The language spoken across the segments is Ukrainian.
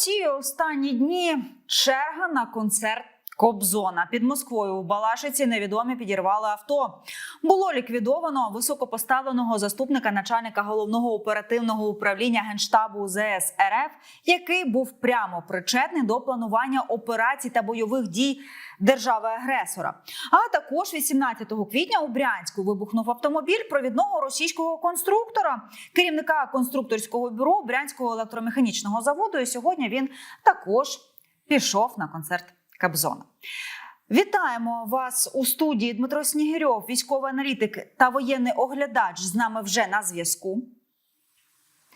Росії останні дні черга на концерт. Кобзона під Москвою у Балашиці невідомі підірвали авто. Було ліквідовано високопоставленого заступника начальника головного оперативного управління генштабу ЗС РФ, який був прямо причетний до планування операцій та бойових дій держави-агресора. А також 18 квітня у Брянську вибухнув автомобіль провідного російського конструктора, керівника конструкторського бюро Брянського електромеханічного заводу. І сьогодні він також пішов на концерт Кобзона. Вітаємо вас у студії Дмитро Снігирьов, військовий аналітик та воєнний оглядач з нами вже на зв'язку.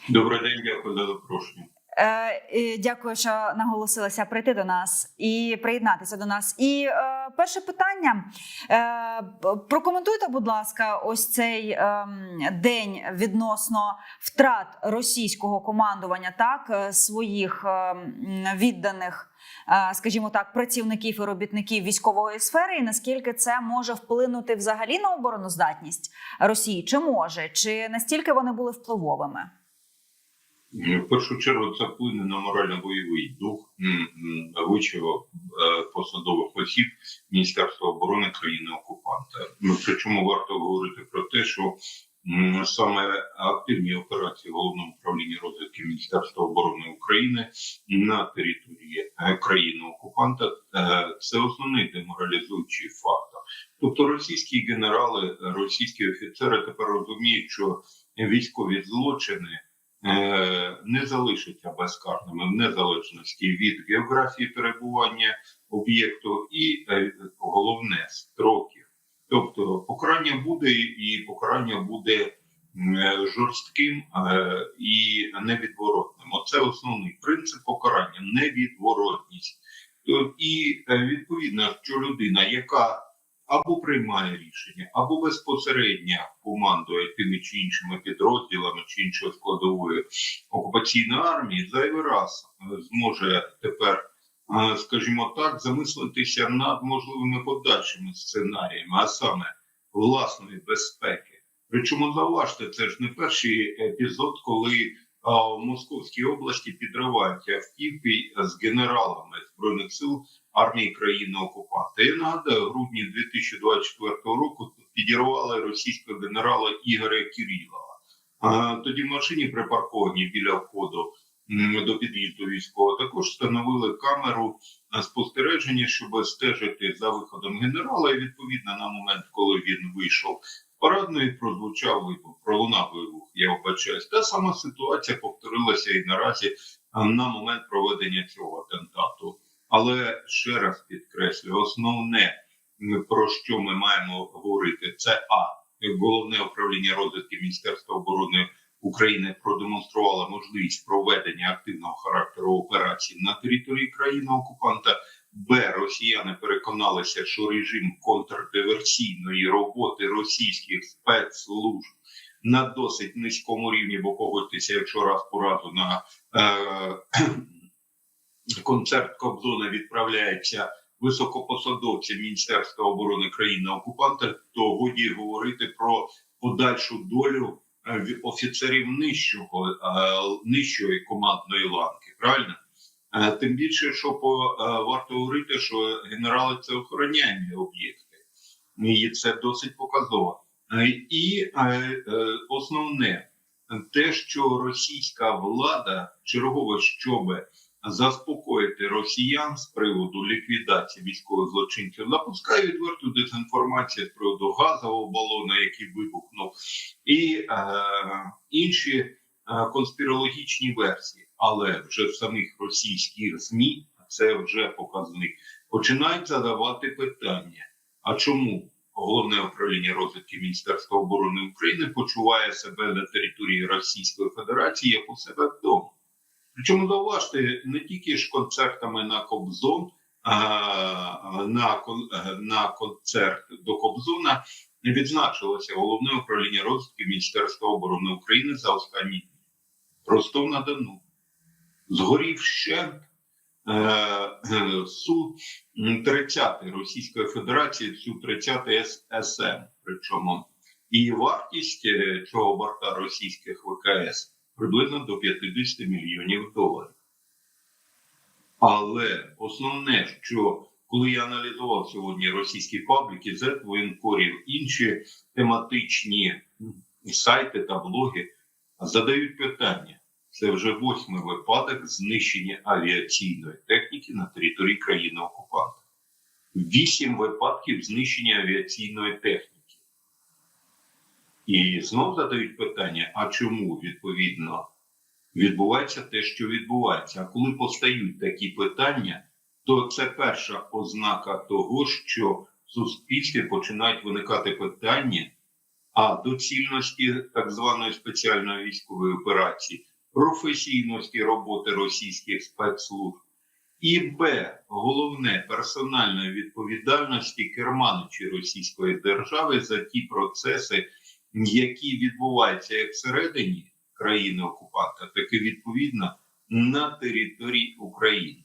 Добрий день, дякую за запрошення. Е, дякую, що наголосилися прийти до нас і приєднатися до нас. І е, перше питання: е, прокоментуйте, будь ласка, ось цей е, день відносно втрат російського командування, так своїх е, відданих, скажімо так, працівників і робітників військової сфери, і наскільки це може вплинути взагалі на обороноздатність Росії? Чи може, чи настільки вони були впливовими? В першу чергу це вплине на морально-бойовий дух вищого е, посадових осіб Міністерства оборони країни-окупанта. Ну, Причому варто говорити про те, що саме активні операції головного управління розвідки Міністерства оборони України на території е, країни-окупанта е, це основний деморалізуючий фактор. Тобто російські генерали, російські офіцери тепер розуміють, що військові злочини. Е, не залишаться безкарними в незалежності від географії перебування об'єкту і е, головне строків. Тобто покарання буде і покарання буде е, жорстким і невідворотним. Оце основний принцип покарання невідворотність. І відповідно, що людина, яка або приймає рішення, або безпосередньо командує тими чи іншими підрозділами чи іншою складовою окупаційної армії, зайвий раз е, зможе тепер, е, скажімо так, замислитися над можливими подальшими сценаріями, а саме власної безпеки. Причому зауважте, це ж не перший епізод, коли в Московській області підривають автівки з генералами збройних сил армії країни окупанта. Я нагадаю, в грудні 2024 року підірвали російського генерала Ігоря Кирилова. Тоді в машині припарковані біля входу до під'їзду військового також встановили камеру спостереження, щоб стежити за виходом генерала. І відповідно на момент, коли він вийшов парадної, прозвучав вибух, пролунав вибух. Я вбачаюсь. Та сама ситуація повторилася і наразі на момент проведення цього атентату. Але ще раз підкреслюю, основне про що ми маємо говорити, це а головне управління розвідки Міністерства оборони України продемонструвало можливість проведення активного характеру операцій на території країни окупанта. Б. Росіяни переконалися, що режим контрдиверсійної роботи російських спецслужб на досить низькому рівні, бо погодьтеся, якщо раз по разу на е, концерт Кобзона відправляється високопосадовці Міністерства оборони країни окупанта, то годі говорити про подальшу долю е, офіцерів нижчого е, нижчої командної ланки. Правильно? Е, Тим більше, що по е, варто говорити, що генерали це охороняємі об'єкти, і це досить показово. Е, І основне те, що російська влада чергово щоби заспокоїти росіян з приводу ліквідації військових злочинців, запускає відверту дезінформацію з приводу газового балона, який вибухнув, і е, інші конспірологічні версії. Але вже в самих російських змі це вже показник. Починають задавати питання: а чому? Головне управління розвідки Міністерства оборони України почуває себе на території Російської Федерації як у себе вдома. Причому зауважте не тільки ж концертами на Кобзон, а на, на концерт до Кобзона не відзначилося головне управління розвідки Міністерства оборони України за останні дні. Ростов на Дону. Згорів ще су 30 Російської Федерації, су 30 ССМ. Причому і вартість е, цього борта російських ВКС приблизно до 50 мільйонів доларів. Але основне, що коли я аналізував сьогодні російські пабліки, Z, воєнкорів, інші тематичні сайти та блоги задають питання. Це вже восьмий випадок знищення авіаційної техніки на території країни окупанта. Вісім випадків знищення авіаційної техніки. І знов задають питання: а чому відповідно відбувається те, що відбувається? А коли постають такі питання, то це перша ознака того, що в суспільстві починають виникати питання а доцільності так званої спеціальної військової операції, професійності роботи російських спецслужб, і Б, головне персональної відповідальності керманичі Російської держави за ті процеси, які відбуваються як всередині країни окупанта, так і відповідно на території України.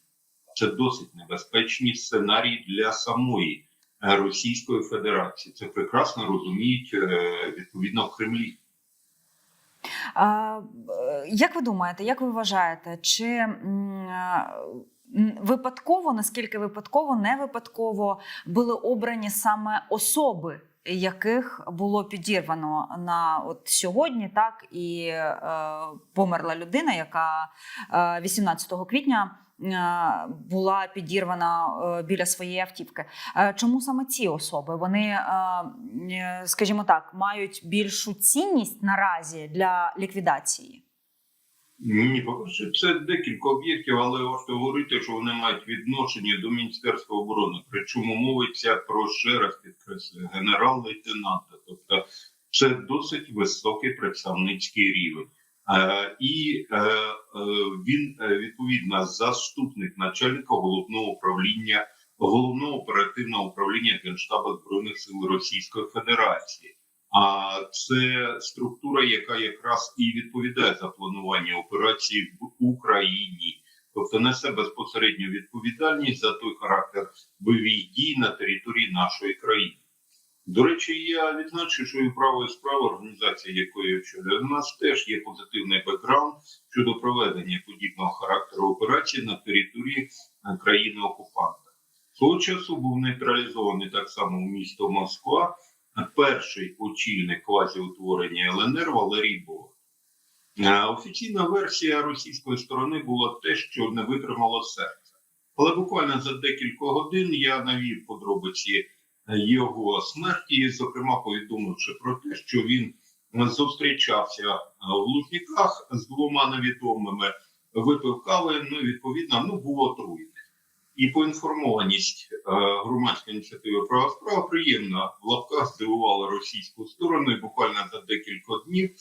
Це досить небезпечні сценарії для самої е, Російської Федерації. Це прекрасно розуміють е, відповідно в Кремлі. Е, як ви думаєте, як ви вважаєте, чи е, випадково, наскільки випадково, не випадково були обрані саме особи, яких було підірвано на от сьогодні, так і е, померла людина, яка е, 18 квітня. Е, Була підірвана е, біля своєї автівки. Е, Чому саме ці особи? Вони, скажімо так, мають більшу цінність наразі для ліквідації? Ні, по-перше, це декілька об'єктів, але варто говорити, що вони мають відношення до Міністерства оборони. Причому мовиться про ще раз підкреслюю генерал-лейтенанта. Тобто це досить високий представницький рівень. Е, і е, е, він відповідно заступник начальника головного управління головного оперативного управління Генштабу збройних сил Російської Федерації. А це структура, яка якраз і відповідає за планування операцій в Україні, тобто несе безпосередню відповідальність за той характер бойових дій на території нашої країни. До речі, я відзначу, що і право і справа організація, якої очолюю, у нас теж є позитивний бекграунд щодо проведення подібного характеру операції на території е, країни окупанта. Свого часу був нейтралізований так само в місто Москва перший очільник квазіутворення ЛНР Валерій Бог. Е, Офіційна версія російської сторони була те, що не витримало серце. Але буквально за декілька годин я навів подробиці його смерті, зокрема повідомивши про те, що він зустрічався е, в Лужниках з двома невідомими, випив кави, ну відповідно ну, був отруєний. І поінформованість е, громадської ініціативи права справа приємно в лапках здивувала російську сторону. І буквально за декілька днів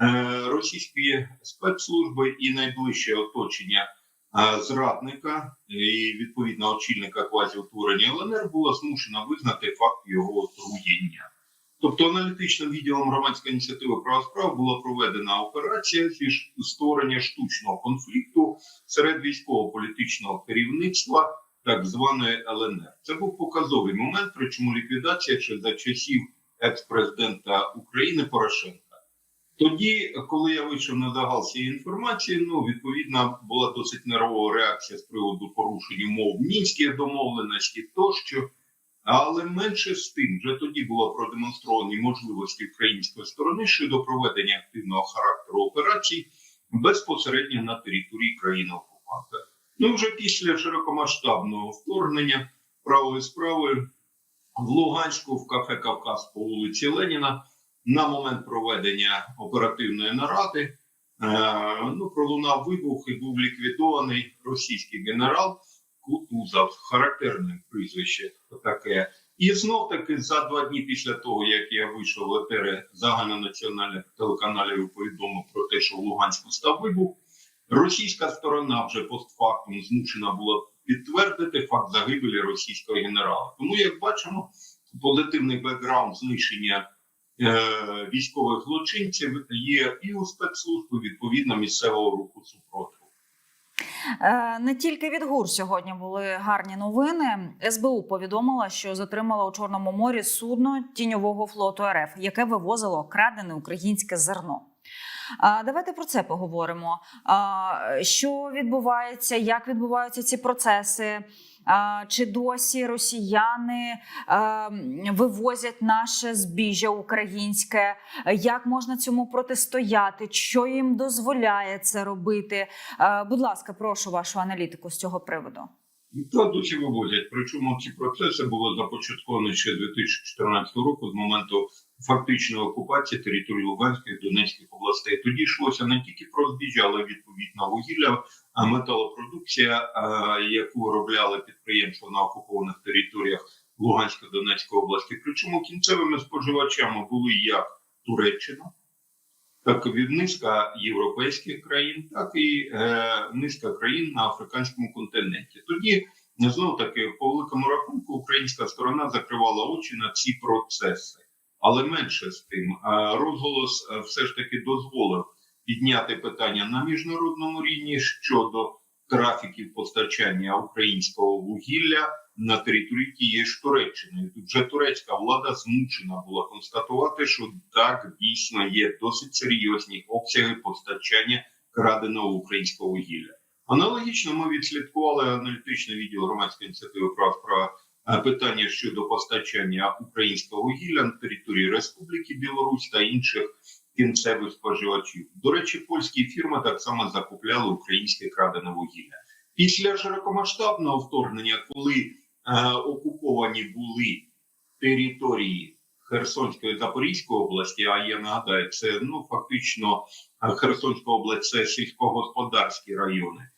е, російські спецслужби і найближче оточення зрадника і відповідно очільника квазіутворення ЛНР було змушено визнати факт його отруєння. Тобто аналітичним відділом громадської ініціативи права справ була проведена операція зі створення штучного конфлікту серед військово-політичного керівництва так званої ЛНР. Це був показовий момент, причому ліквідація ще за часів екс-президента України Порошенка. Тоді, коли я вийшов на загал цієї інформації, ну відповідно була досить нервова реакція з приводу порушень умов мінських домовленості тощо. Але менше з тим, вже тоді було продемонстровані можливості української сторони щодо проведення активного характеру операцій безпосередньо на території країни окупанта. Ну вже після широкомасштабного вторгнення правої справи в Луганську в кафе Кавказ по вулиці Леніна на момент проведення оперативної наради е, ну, пролунав вибух і був ліквідований російський генерал Кутузов, характерне прізвище таке. І знов таки за два дні після того, як я вийшов в етери загальнонаціональних телеканалів повідомив про те, що в Луганську став вибух, російська сторона вже постфактум змушена була підтвердити факт загибелі російського генерала. Тому, як бачимо, позитивний бекграунд знищення військових злочинців є і у спецслужб, відповідно місцевого руху супротиву. Е, Не тільки від ГУР сьогодні були гарні новини. СБУ повідомила, що затримала у Чорному морі судно тіньового флоту РФ, яке вивозило крадене українське зерно. Давайте про це поговоримо. Що відбувається, як відбуваються ці процеси? Чи досі росіяни вивозять наше збіжжя українське? Як можна цьому протистояти? Що їм дозволяє це робити? Будь ласка, прошу вашу аналітику з цього приводу. Та досі вивозять. Причому ці процеси були започатковані ще 2014 року з моменту фактичної окупації території Луганської і Донецьких областей. Тоді йшлося не тільки про збіжжя, але відповідно вугілля, а металопродукція, яку виробляли підприємства на окупованих територіях Луганської Донецької області. Причому кінцевими споживачами були як Туреччина. Так від низка європейських країн, так і е, низка країн на африканському континенті. Тоді знову таки по великому рахунку українська сторона закривала очі на ці процеси, але менше з тим е, розголос е, все ж таки дозволив підняти питання на міжнародному рівні щодо трафіків постачання українського вугілля на території тієї ж Туреччини. Тут вже турецька влада змушена була констатувати, що так дійсно є досить серйозні обсяги постачання краденого українського вугілля. Аналогічно ми відслідкували аналітичний відділ громадської ініціативи прав про е, питання щодо постачання українського вугілля на території Республіки Білорусь та інших кінцевих споживачів. До речі, польські фірми так само закупляли українське крадене вугілля. Після широкомасштабного вторгнення, коли окуповані були території Херсонської і Запорізької області, а я нагадаю, це ну фактично е, Херсонська область це сільськогосподарські райони.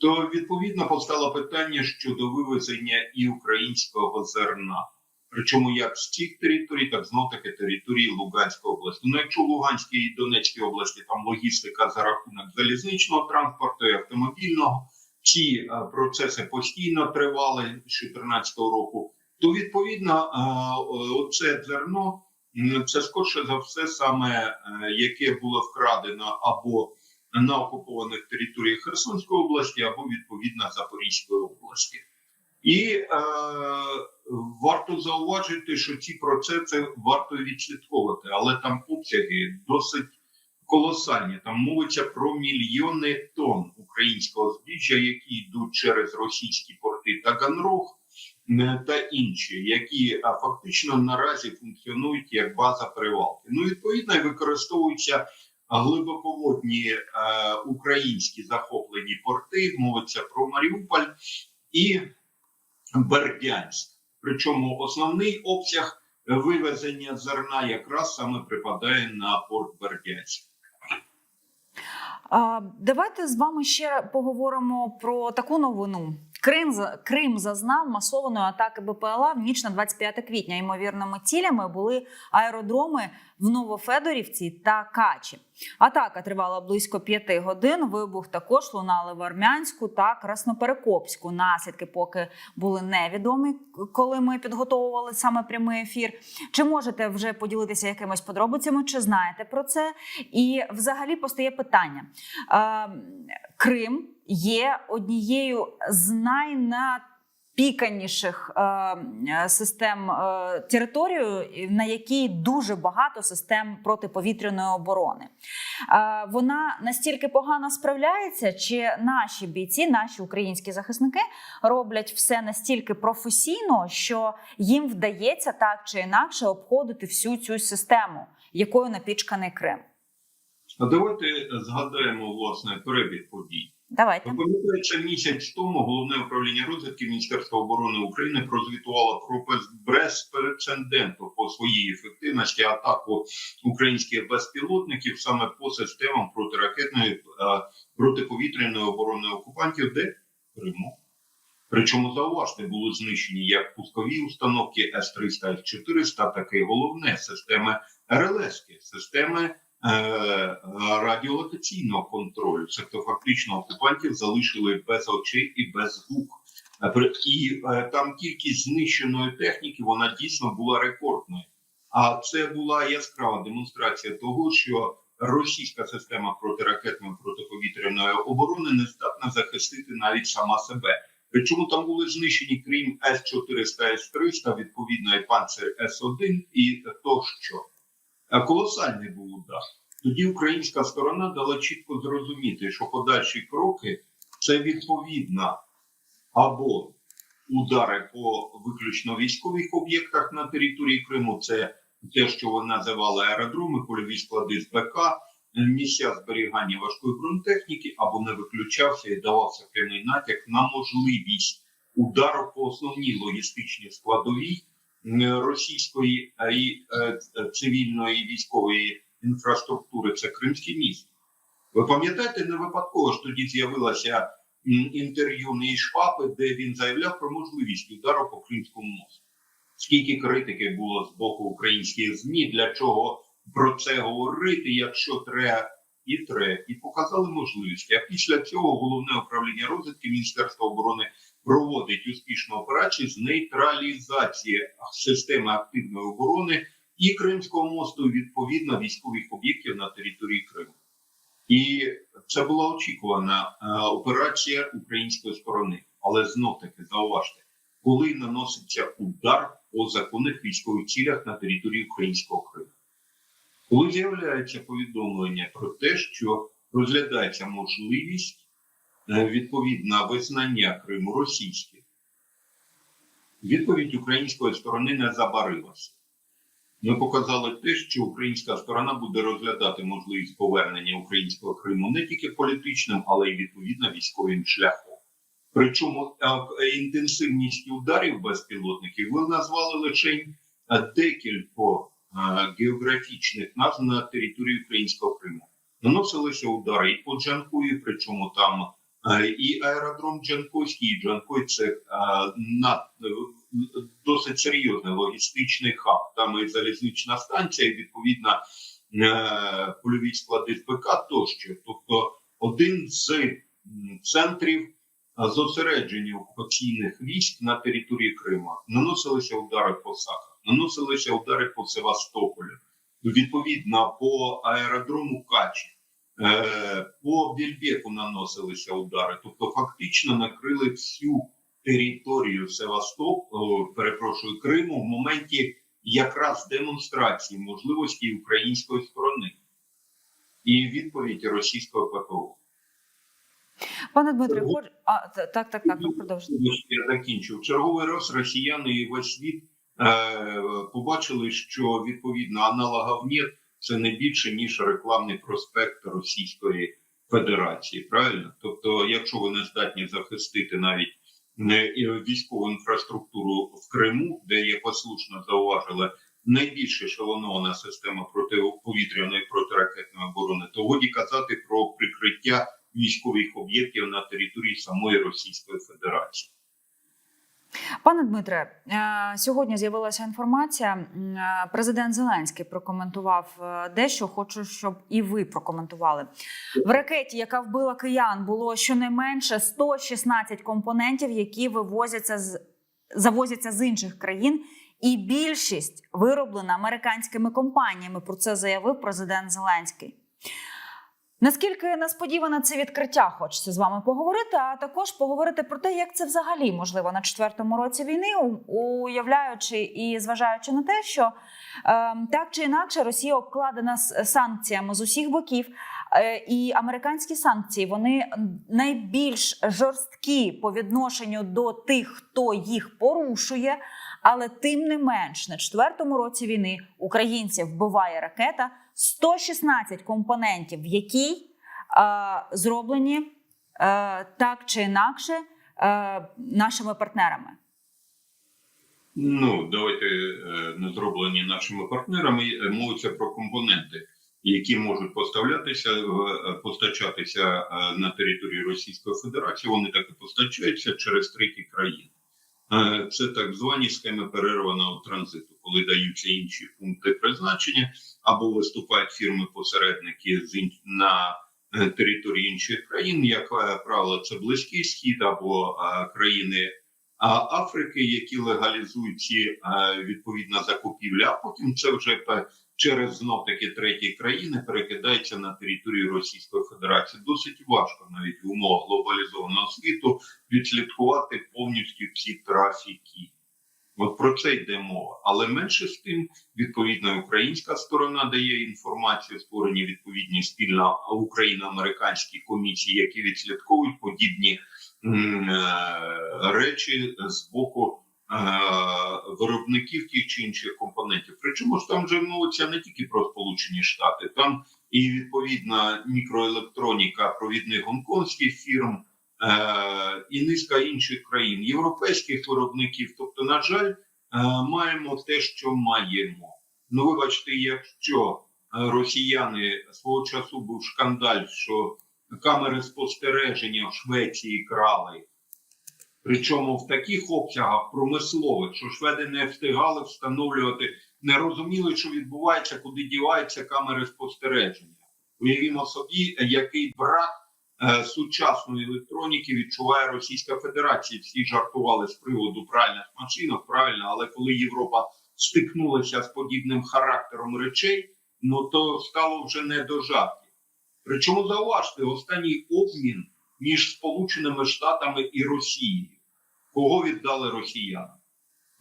То відповідно постало питання щодо вивезення і українського зерна. Причому як з цих територій, так знов таки території Луганської області. Ну, якщо Луганській і Донецькій області там логістика за рахунок залізничного транспорту і автомобільного, ці е, процеси постійно тривали з 2014 року, то відповідно е, оце зерно це скорше за все саме е, яке було вкрадено або на окупованих територіях Херсонської області, або відповідно Запорізької області. І е, варто зауважити, що ці процеси варто відслідковувати, але там обсяги досить колосальні. Там мовиться про мільйони тонн українського збіжжя, які йдуть через російські порти Таганрог е, та інші, які фактично наразі функціонують як база перевалки. Ну відповідно використовуються глибоководні е, українські захоплені порти. Мовиться про Маріуполь і Бердянськ. Причому основний обсяг вивезення зерна якраз саме припадає на порт Бердянськ. Давайте з вами ще поговоримо про таку новину. Крим, Крим зазнав масованої атаки БПЛА в ніч на 25 квітня. Ймовірними цілями були аеродроми в Новофедорівці та Качі. Атака тривала близько п'яти годин. Вибух також лунали в Армянську та Красноперекопську. Наслідки поки були невідомі, коли ми підготовували саме прямий ефір. Чи можете вже поділитися якимись подробицями? Чи знаєте про це? І взагалі постає питання: Е, Крим є однією з найнапіканіших е, е, систем е, територією, на якій дуже багато систем протиповітряної оборони. Е, Вона настільки погано справляється, чи наші бійці, наші українські захисники роблять все настільки професійно, що їм вдається так чи інакше обходити всю цю систему, якою напічканий Крим. А давайте згадаємо власне перебіг подій. Давайте. Ви пам'ятаєте, місяць тому головне управління розвідки Міністерства оборони України прозвітувало про безпрецеденту по своїй ефективності атаку українських безпілотників саме по системам протиракетної е, протиповітряної оборони окупантів, де Криму. Причому зауважте, були знищені як пускові установки С-300, С-400, так і головне системи РЛС, системи радіолокаційного контролю. Тобто фактично окупантів залишили без очей і без звук. Е, І е, там кількість знищеної техніки вона дійсно була рекордною. А це була яскрава демонстрація того, що російська система протиракетної протиповітряної оборони не здатна захистити навіть сама себе. Причому там були знищені крім С-400, С-300, відповідно і панцир С-1 і тощо. Колосальний був удар. тоді українська сторона дала чітко зрозуміти, що подальші кроки це відповідно або удари по виключно військових об'єктах на території Криму. Це те, що ви називали аеродроми, польові склади з БК, місця зберігання важкої бронетехніки, або не виключався і давався прямий натяк на можливість удару по основній логістичній складовій російської е, і е, цивільної і військової інфраструктури. Це Кримський міст. Ви пам'ятаєте, не випадково ж тоді з'явилося інтерв'ю Нейшпапи, де він заявляв про можливість удару по Кримському мосту. Скільки критики було з боку українських ЗМІ, для чого про це говорити, якщо треба і треба, і показали можливість. А після цього головне управління розвідки Міністерства оборони проводить успішну операцію з нейтралізації системи активної оборони і Кримського мосту, і, відповідно військових об'єктів на території Криму. І це була очікувана е, операція української сторони. Але знов таки зауважте, коли наноситься удар по законних військових цілях на території українського Криму. Коли з'являється повідомлення про те, що розглядається можливість е, відповідно визнання Криму російським, відповідь української сторони не забарилася. Ми показали те, що українська сторона буде розглядати можливість повернення українського Криму не тільки політичним, але й відповідно військовим шляхом. Причому е, інтенсивність ударів безпілотників ви назвали лише декілька е, географічних назв на території українського Криму. Наносилися удари і по Джанкої, причому там і аеродром Джанкойський, і Джанкой це е, над, е, досить серйозний логістичний хаб. Там і залізнична станція, і відповідно е, польові склади БК тощо. Тобто один з центрів е, зосередження окупаційних військ на території Криму. Наносилися удари по Сахар, наносилися удари по Севастополю, відповідно по аеродрому Качі. Е, По Більбеку наносилися удари, тобто фактично накрили всю територію Севастополя, перепрошую Криму в моменті якраз демонстрації можливості української сторони і відповідь російського ППО. Пане Дмитре, хоч... а, так, так, так, продовжуйте. Я закінчив. Черговий раз росіяни і весь світ е, побачили, що відповідно аналогов нет це не більше ніж рекламний проспект Російської Федерації. Правильно? Тобто, якщо ви не здатні захистити навіть не військову інфраструктуру в Криму, де є послушно зауважили найбільш ешелонована система протиповітряної протиракетної оборони, то годі казати про прикриття військових об'єктів на території самої Російської Федерації. Пане Дмитре, е, сьогодні з'явилася інформація. е, Президент Зеленський прокоментував е, дещо. Хочу, щоб і ви прокоментували. В ракеті, яка вбила киян, було щонайменше 116 компонентів, які вивозяться з завозяться з інших країн, і більшість вироблена американськими компаніями. Про це заявив президент Зеленський. Наскільки несподіване це відкриття, хочеться з вами поговорити, а також поговорити про те, як це взагалі можливо на четвертому році війни, уявляючи і зважаючи на те, що е, так чи інакше Росія обкладена санкціями з усіх боків, е, і американські санкції вони найбільш жорсткі по відношенню до тих, хто їх порушує. Але тим не менш, на четвертому році війни українців вбиває ракета 116 компонентів, в якій е, зроблені е, так чи інакше е, нашими партнерами. Ну, давайте е, не зроблені нашими партнерами. е, Мовиться про компоненти, які можуть поставлятися, е, постачатися на території Російської Федерації. Вони так і постачаються через треті країни. Е, Це так звані схеми перерваного транзиту, коли даються інші пункти призначення або виступають фірми-посередники на е, території інших країн. Як е, правило, це Близький Схід або країни Африки, які легалізують ці е, відповідно а потім це вже через знов таки треті країни перекидається на територію Російської Федерації. Досить важко навіть в умовах глобалізованого світу відслідкувати повністю ці трафіки. От про це йде мова. Але менше з тим, відповідно, українська сторона дає інформацію, створені відповідні спільно україно-американські комісії, які відслідковують подібні речі з боку е, виробників тих чи інших компонентів. Причому ж там вже мовиться не тільки про Сполучені Штати, там і відповідна мікроелектроніка провідних гонконгських фірм. Е, і низка інших країн, європейських виробників. Тобто, на жаль, е, маємо те, що маємо. Ну, вибачте, якщо е, росіяни свого часу був шкандаль, що камери спостереження в Швеції крали, причому в таких обсягах промислових, що шведи не встигали встановлювати, не розуміли, що відбувається, куди діваються камери спостереження. Уявімо собі, який брак е, сучасної електроніки відчуває Російська Федерація. Всі жартували з приводу правильних машинок, правильно, але коли Європа стикнулася з подібним характером речей, ну то стало вже не до жартів. Причому зауважте, останній обмін між Сполученими Штатами і Росією. Кого віддали росіянам?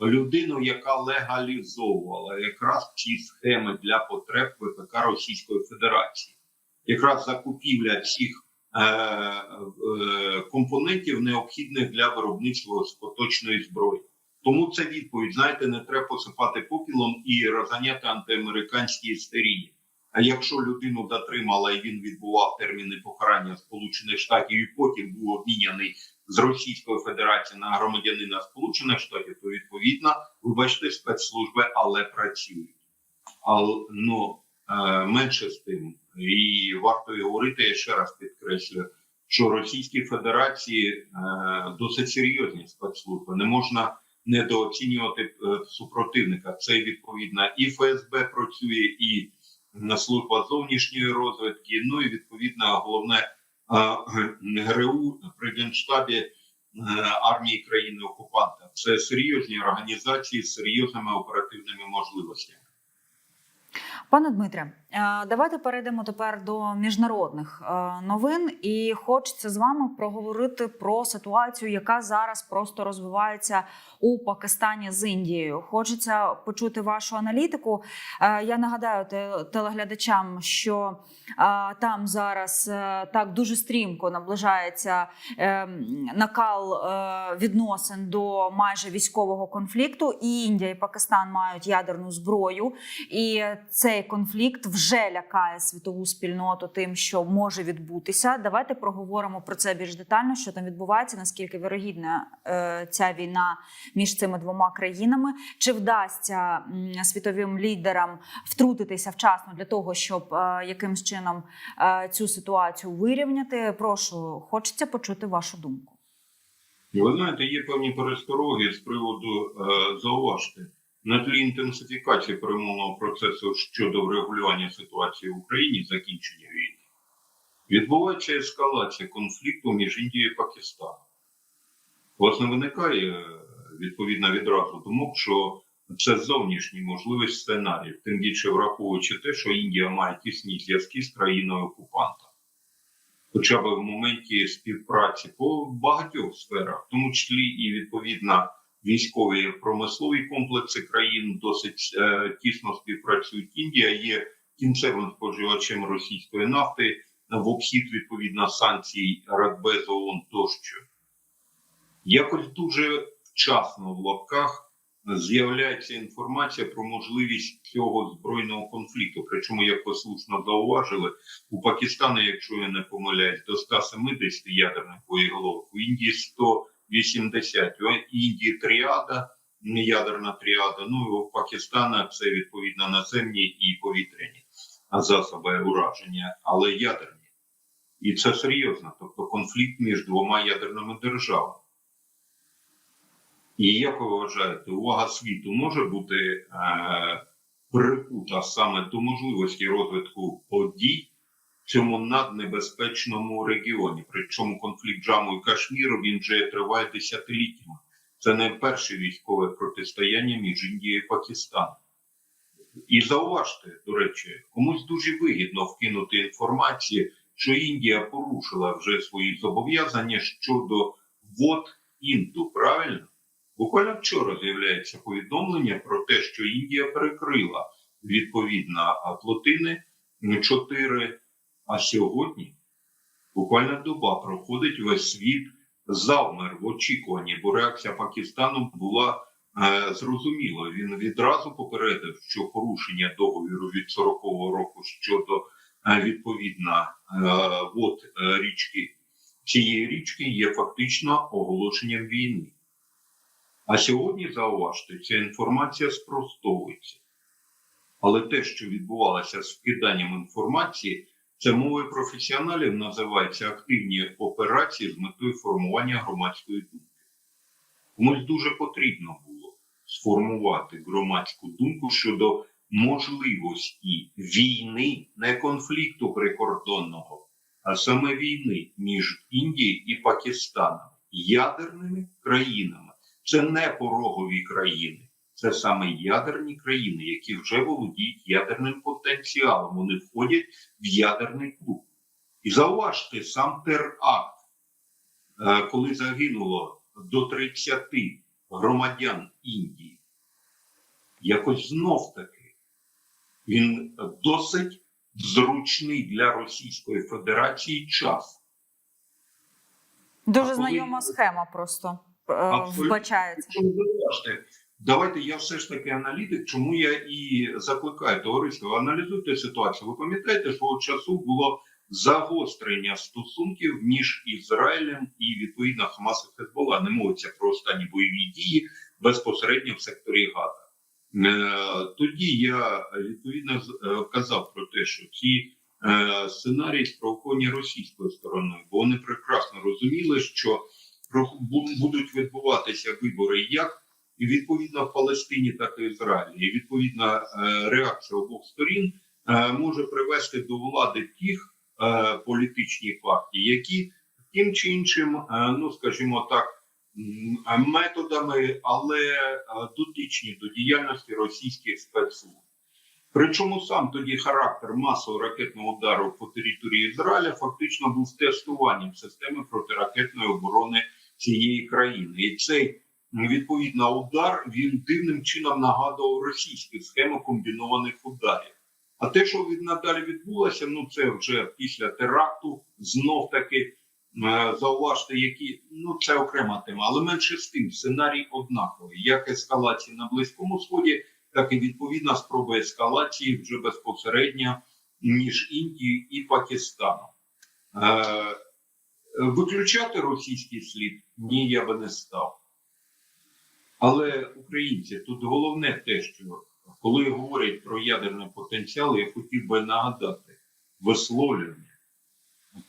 Людину, яка легалізовувала якраз ці схеми для потреб ВПК Російської Федерації, якраз закупівля цих е, е, компонентів необхідних для виробництва поточної зброї. Тому це відповідь. Знаєте, не треба посипати попілом і розганяти антиамериканські істерії. А якщо людину затримала і він відбував терміни покарання Сполучених Штатів і потім був обміняний з Російської Федерації на громадянина Сполучених Штатів, то відповідно, вибачте, спецслужби, але працюють. Але ну е, менше з тим, і варто і говорити, я ще раз підкреслюю, що Російській Федерації е, досить серйозні спецслужби. Не можна недооцінювати е, супротивника. Це відповідно і ФСБ працює, і служба зовнішньої розвідки. Ну і відповідно головне ГРУ при генштабі е, армії країни окупанта. Це серйозні організації з серйозними оперативними можливостями. Пане Дмитре, е, давайте перейдемо тепер до міжнародних е, новин, і хочеться з вами проговорити про ситуацію, яка зараз просто розвивається у Пакистані з Індією. Хочеться почути вашу аналітику. Е, Я нагадаю телеглядачам, що там зараз так дуже стрімко наближається накал відносин до майже військового конфлікту. І Індія і Пакистан мають ядерну зброю. І цей конфлікт вже лякає світову спільноту тим, що може відбутися. Давайте проговоримо про це більш детально, що там відбувається, наскільки вірогідна е, ця війна між цими двома країнами. Чи вдасться світовим лідерам втрутитися вчасно для того, щоб е, якимсь чином е, цю ситуацію вирівняти? Прошу, хочеться почути вашу думку. Ви знаєте, є певні перестороги з приводу зауважте на тлі інтенсифікації перемовного процесу щодо врегулювання ситуації в Україні, закінчення війни, відбувається ескалація конфлікту між Індією і Пакистаном. Власне, виникає е, відповідно відразу думок, що це зовнішній можливий сценарій, тим більше враховуючи те, що Індія має тісні зв'язки з країною окупантом. Хоча б в моменті співпраці по багатьох сферах, в тому числі і відповідно військові промислові комплекси країн досить е, тісно співпрацюють. Індія є кінцевим споживачем російської нафти в обхід відповідно санкцій Радбезу ООН тощо. Якось дуже вчасно в лапках з'являється інформація про можливість цього збройного конфлікту. Причому, як ви слушно зауважили, у Пакистані, якщо я не помиляюсь, до 170 ядерних боєголовок, у Індії 180, у Індії тріада, ядерна тріада, ну і у Пакистана це відповідно наземні і повітряні засоби ураження, але ядерні. І це серйозно, тобто конфлікт між двома ядерними державами. І як ви вважаєте, увага світу може бути е, прикута саме до можливості розвитку подій цьому наднебезпечному регіоні? Причому конфлікт Джаму і Кашміру він вже триває десятиліттями. Це не перше військове протистояння між Індією і Пакистаном. І зауважте, до речі, комусь дуже вигідно вкинути інформацію, що Індія порушила вже свої зобов'язання щодо вод інду, правильно? Буквально вчора з'являється повідомлення про те, що Індія перекрила відповідно плотини 4, а сьогодні буквально доба проходить весь світ завмер в очікуванні, бо реакція Пакистану була е, зрозуміла. Він відразу попередив, що порушення договіру від 40-го року щодо е, відповідно е, вод е, річки цієї річки є фактично оголошенням війни. А сьогодні, зауважте, ця інформація спростовується. Але те, що відбувалося з вкиданням інформації, це мовою професіоналів називається активні операції з метою формування громадської думки. Комусь дуже потрібно було сформувати громадську думку щодо можливості війни, не конфлікту прикордонного, а саме війни між Індією і Пакистаном, ядерними країнами. Це не порогові країни, це саме ядерні країни, які вже володіють ядерним потенціалом. Вони входять в ядерний клуб. І зауважте, сам теракт, е, коли загинуло до 30 громадян Індії, якось знов таки він досить зручний для Російської Федерації час. Дуже коли- знайома схема просто е, вбачається. Давайте я все ж таки аналітик, чому я і закликаю товариство, аналізуйте ситуацію. Ви пам'ятаєте, що часу було загострення стосунків між Ізраїлем і відповідно Хамас і Хезбола. Не мовиться про останні бойові дії безпосередньо в секторі Газа. Е, Тоді я відповідно е, казав про те, що ці е, сценарії спровоковані російською стороною, бо вони прекрасно розуміли, що будуть відбуватися вибори як і відповідно в Палестині, в Ізраїлі. І відповідна е, реакція обох сторін е, може привести до влади тих е, політичних партій, які тим чи іншим, ну скажімо так, методами, але дотичні до діяльності російських спецслужб. Причому сам тоді характер масового ракетного удару по території Ізраїля фактично був тестуванням системи протиракетної оборони цієї країни. І цей відповідно удар він дивним чином нагадував російську схему комбінованих ударів. А те, що від надалі відбулося, ну це вже після теракту, знов таки е, зауважте, які ну це окрема тема, але менше з тим сценарій однаковий, як ескалації на близькому сході, так і відповідна спроба ескалації вже безпосередньо між Індією і Пакистаном. Е, виключати російський слід ні, я би не став. Але українці, тут головне те, що коли говорять про ядерний потенціал, я хотів би нагадати висловлювання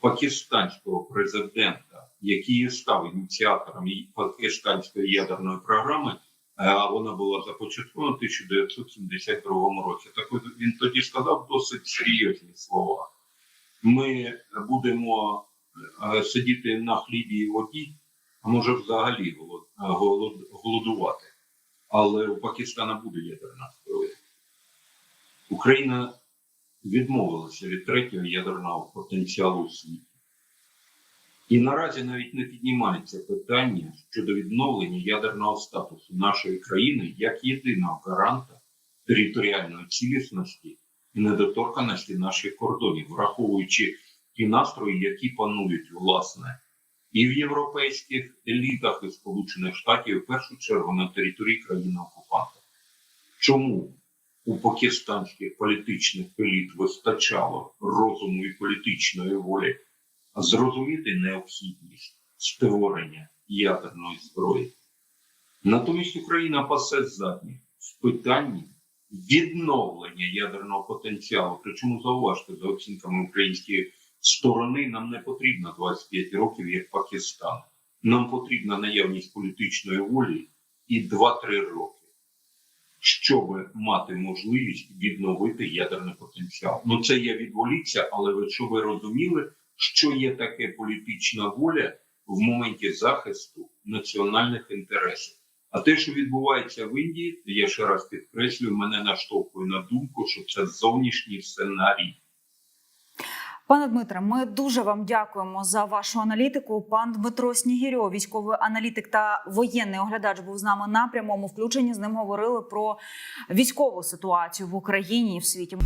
пакистанського президента, який став ініціатором пакистанської ядерної програми, е, а вона була започаткована в 1972 році. Так він тоді сказав досить серйозні слова. Ми будемо е, сидіти на хлібі і воді, може взагалі голод, голод- голодувати. Але у Пакистана буде ядерна зброя. Україна відмовилася від третього ядерного потенціалу у світі. І наразі навіть не піднімається питання щодо відновлення ядерного статусу нашої країни як єдиного гаранта територіальної цілісності і недоторканості наших кордонів, враховуючи ті настрої, які панують власне і в європейських елітах і Сполучених Штатів, в першу чергу на території країни окупанта. Чому у пакистанських політичних еліт вистачало розуму і політичної волі зрозуміти необхідність створення ядерної зброї? Натомість Україна пасе задні в питанні відновлення ядерного потенціалу. Причому зауважте, за оцінками української сторони, нам не потрібно 25 років, як Пакистан. Нам потрібна наявність політичної волі і 2-3 роки, щоб мати можливість відновити ядерний потенціал. Ну це я відволікся, але ви щоб ви розуміли, що є таке політична воля в моменті захисту національних інтересів. А те, що відбувається в Індії, я ще раз підкреслюю, мене наштовхує на думку, що це зовнішній сценарій. Пане Дмитре, ми дуже вам дякуємо за вашу аналітику. Пан Дмитро Снігірьо, військовий аналітик та воєнний оглядач, був з нами на прямому включенні. З ним говорили про військову ситуацію в Україні і в світі.